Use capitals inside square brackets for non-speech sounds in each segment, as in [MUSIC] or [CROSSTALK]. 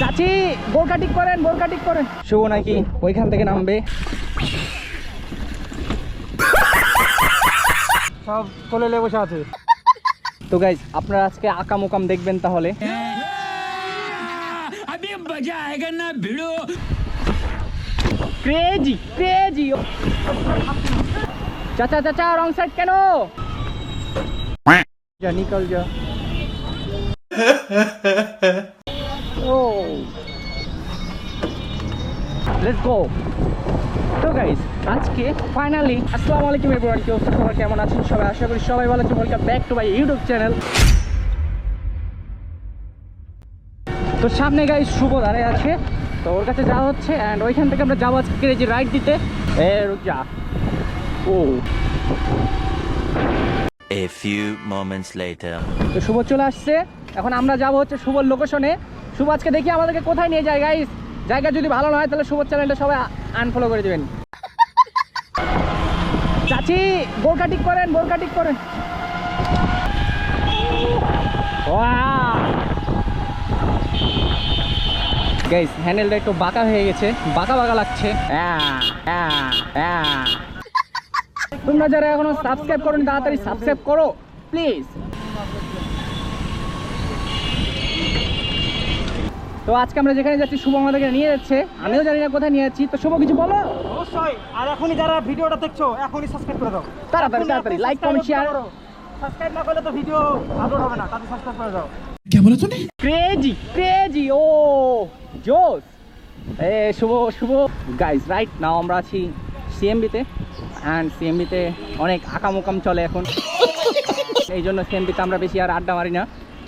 চাচি bore cutting করেন bore cutting করেন। শুভ নাকি? ওইখান থেকে নামবে। সব কোলে লে বসে আছে। তো গাইজ আপনারা আজকে আকাম উকাম দেখবেন তাহলে। ক্রেজি ক্রেজি চাচা চাচা রং সাইড কেন? যা নিকল যা। তো গাইস আজকে ফাইনালি আসসালামু আলাইকুম এভরিওয়ান কেউ সবাই কেমন আছেন? সবাই আশা করি সবাই ভালো আছেন। Welcome back to my YouTube channel তো সামনে গাইস শুভ দাঁড়িয়ে আছে। তো ওর কাছে যাওয়া হচ্ছে অ্যান্ড ওইখান থেকে আমরা যাব আজকে যে রাইড দিতে। এ রুক যা ও। A few moments later. তো শুভ চলে আসছে। এখন আমরা যাব হচ্ছে শুভর লোকেশনে আজকে দেখি আমাদেরকে কোথায় নিয়ে যায় গাইস জায়গা যদি ভালো না হয়, তাহলে শুভর চ্যানেলটা সবাই আনফলো করে দেবেন। চাচি বোর ঠিক করেন বোর ঠিক করেন গাইস হ্যান্ডেলটা একটু বাঁকা হয়ে গেছে, বাঁকা বাঁকা লাগছে। তোমরা যারা এখনও সাবস্ক্রাইব করোনি, তাড়াতাড়ি সাবস্ক্রাইব করো প্লিজ তো আজকে আমরা যেখানে যাচ্ছি শুভ আমাদেরকে নিয়ে যাচ্ছে। আমিও জানি না কোথায় নিয়ে যাচ্ছি। তো শুভ কিছু বলো? অবশ্যই। আর এখনই যারা ভিডিওটা দেখছ এখনই সাবস্ক্রাইব করে দাও। তাড়াতাড়ি তাড়াতাড়ি লাইক কমেন্ট শেয়ার সাবস্ক্রাইব না করলে তো ভিডিও আপলোড হবে না তাতে সাবস্ক্রাইব করে দাও। কে বলো তুমি ক্রেজি ক্রেজি ও জোস এ শুভ শুভ। গাইস রাইট নাও আমরা আছি সিএমবিতে অ্যান্ড সিএমবিতে অনেক আকাম উকাম চলে এখন। [LAUGHS] এই জন্য সিএমবিতে আমরা বেশি আর আড্ডা মারি না।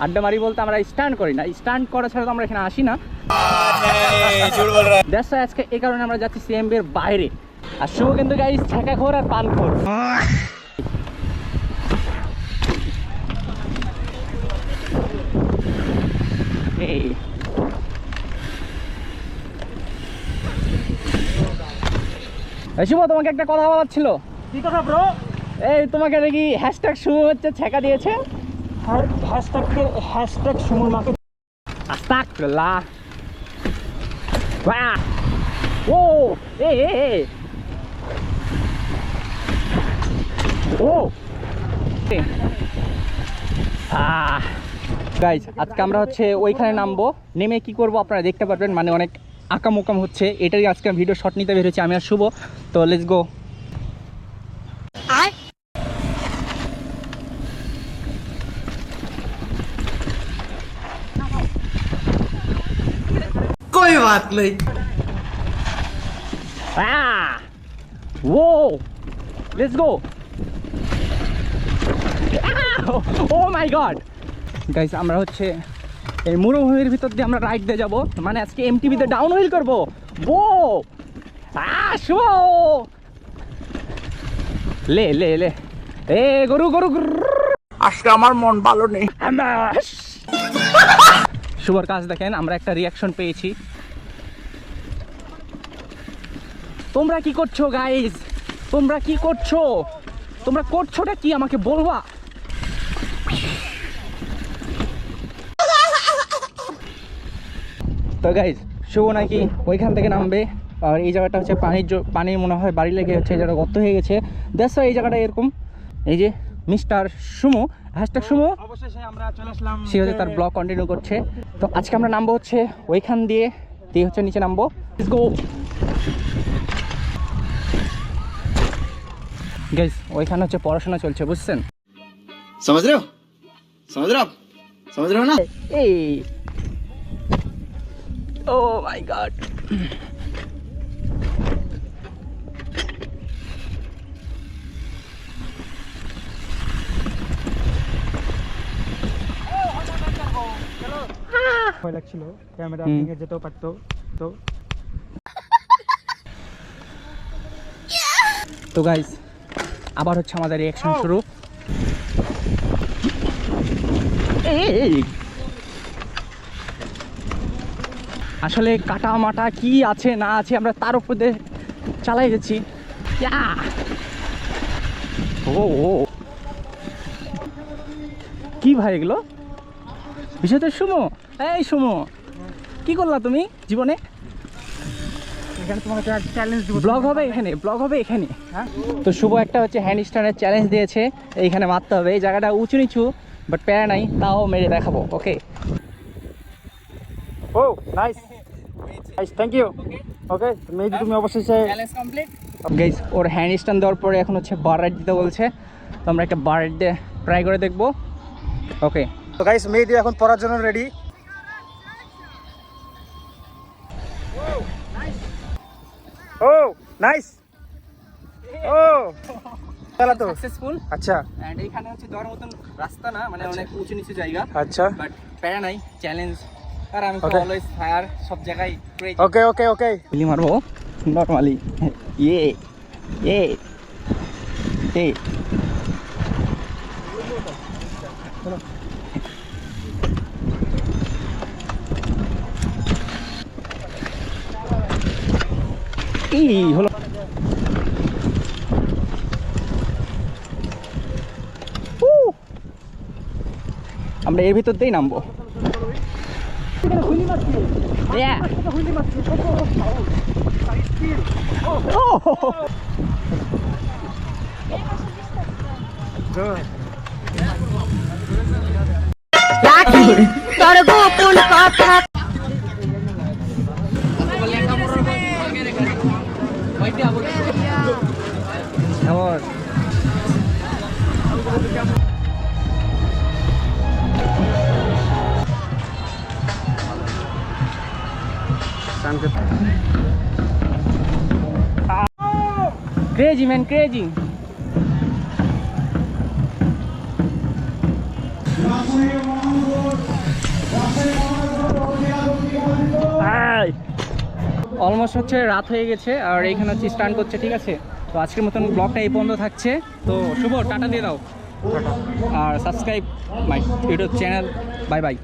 আড্ডা মারি বলতে আমরা স্ট্যান্ড করি না। স্ট্যান্ড করা ছাড়া তো আমরা এখানে আসি না। দ্যাটস আজকে এই কারণে আমরা যাচ্ছি সিএমবির বাইরে। আর শুভ কিন্তু গাইজ ছেঁকা খোর আর পান খোর এই শুভ তোমাকে একটা কথা বলার ছিল? কি কথা ব্রো এই তোমাকে দেখি হ্যাশট্যাগ শুভ হচ্ছে ছেঁকা দিয়েছে। হ্যাশট্যাগকে হ্যাশট্যাগ সুমন মাকে আস্তাগফিরুল্লাহ বাহ ও এ এ ও গাইজ আজকে আমরা হচ্ছে ওইখানে নামবো। নেমে কি করব আপনারা দেখতে পারবেন মানে অনেক আকাম উকাম হচ্ছে। এটারই আজকে ভিডিও শট নিতে বেরোচ্ছি আমি আর শুভ। তো let's go Bartley. Ah! Whoa! Let's go! Oh my god guys আমরা হচ্ছে এই মরুভূমির ভিতর দিয়ে আমরা রাইড দিয়ে যাব। মানে আজকে এম টিভিতে ডাউন হুইল করব। বো আসো ah, লে লে লে। এ গরু গরু আজকে আমার মন ভালো নেই। [LAUGHS] শুভর কাজ দেখেন আমরা একটা রিয়াকশন পেয়েছি। তোমরা কি করছ গাইজ তোমরা কি করছ? তোমরা করছোটা কি? আমাকে বলবা? তো গাইজ শুভ নাকি? ওইখান থেকে নামবে। আর এই জায়গাটা হচ্ছে পানির পানি মনে হয় বাড়ি লেগে হচ্ছে এই জায়গাটা গর্ত হয়ে গেছে। দেখছ এই জায়গাটা এরকম। এই যে মিস্টার সুমো হ্যাশট্যাগ সুমো। অবশেষে আমরা চলে আসলাম সে হচ্ছে তার ব্লগ কন্টিনিউ করছে। তো আজকে আমরা নামবো হচ্ছে ওইখান দিয়ে দিয়ে হচ্ছে নিচে নামবো। গো গাইজ ওইখানে হচ্ছে পড়াশোনা চলছে বুঝছেন? সমাজ সমুদ্র সমুদ্র না। এই। Oh my god. ভয় লাগছিল ক্যামেরা নিয়ে যেতেও পারতো তো তো গাইস আবার হচ্ছে আমাদের রিয়াকশন শুরু। আসলে কাটা মাটা কি আছে না আছে আমরা তার উপর দিয়ে চালাই যাচ্ছি। ও ও! কি ভাই এগুলো? বিষয় তো সুমো। এই সুমো কি করলা তুমি জীবনে? এখানে তোমাকে চ্যালেঞ্জ দিব। ব্লগ হবে এখানে ব্লগ হবে এখানে। হ্যাঁ? তো শুভ একটা হচ্ছে হ্যান্ড স্ট্যান্ডের চ্যালেঞ্জ দিয়েছে এইখানে মারতে হবে। এই জায়গাটা উঁচু নিচু বাট প্যারা নাই তাও মেরে দেখাবো okay oh nice nice thank you okay তুমি অবশ্যই চাই চ্যালেঞ্জ কমপ্লিট গাইস ওর হ্যান্ড স্ট্যান্ড দেওয়ার পরে এখন হচ্ছে বার রাইড দিতে বলছে। তো আমরা একটা বার রাইড ট্রাই করে দেখব ওকে তো গাইস মেহেদি এখন পড়ার জন্য রেডি ও নাইস ও চালা তো সাকসেসফুল আচ্ছা। অ্যান্ড এইখানে হচ্ছে দেওয়ার মতন রাস্তা না মানে অনেক উঁচু নিচু জায়গা। আচ্ছা। বাট প্যারা নাই চ্যালেঞ্জ আর আমি তো. অলওয়েজ ফায়ার সব জায়গায় ওকে ওকে ওকে গুলি মারবো? নর্মালি ইয়ে এ এ এই হলো? আমরা এর ভিতর দিয়েই নামবো! তোর গোপন কথা Amor. Crazy man, crazy. Almost হচ্ছে রাত হয়ে গেছে আর এইখানে হচ্ছে স্টান্ট করছে ঠিক আছে? তো আজকের মতন ব্লগটা এই বন্ধ থাকছে। তো শুভ টাটা দিয়ে দাও। আর subscribe my YouTube channel. Bye bye.